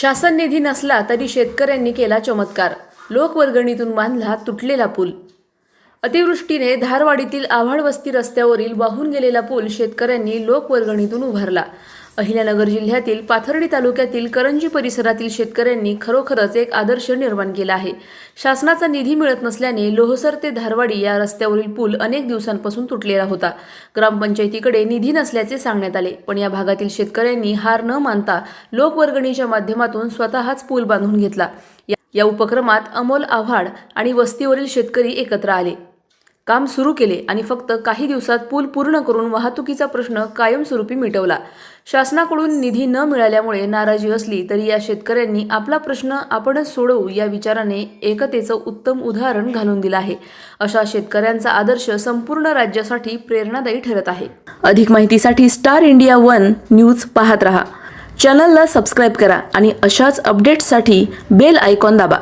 शासन निधी नसला तरी शेतकऱ्यांनी केला चमत्कार. लोकवर्गणीतून बांधला तुटलेला पूल. अतिवृष्टीने धारवाडीतील आव्हाड वस्ती रस्त्यावरील वाहून गेलेला पूल शेतकऱ्यांनी लोकवर्गणीतून उभारला. अहिल्यानगर जिल्ह्यातील पाथर्डी तालुक्यातील करंजी परिसरातील शेतकऱ्यांनी खरोखरच एक आदर्श निर्माण केला आहे. शासनाचा निधी मिळत नसल्याने लोहसर ते धारवाडी या रस्त्यावरील पूल अनेक दिवसांपासून तुटलेला होता. ग्रामपंचायतीकडे निधी नसल्याचे सांगण्यात आले पण या भागातील शेतकऱ्यांनी हार न मानता लोकवर्गणीच्या माध्यमातून स्वतःच पूल बांधून घेतला. या- या उपक्रमात अमोल आव्हाड आणि वस्तीवरील शेतकरी एकत्र आले. काम सुरू केले आणि फक्त काही दिवसात पूल पूर्ण करून वाहतुकीचा प्रश्न कायमस्वरूपी मिटवला. शासनाकडून निधी न मिळाल्यामुळे नाराजी असली तरी या शेतकऱ्यांनी आपला प्रश्न आपणच सोडवू या विचाराने एकतेचं उत्तम उदाहरण घालून दिलं आहे. अशा शेतकऱ्यांचा आदर्श संपूर्ण राज्यासाठी प्रेरणादायी ठरत आहे. अधिक माहितीसाठी स्टार इंडिया वन न्यूज पाहत रहा. चॅनलला सबस्क्राईब करा आणि अशाच अपडेट्ससाठी बेल आयकॉन दाबा.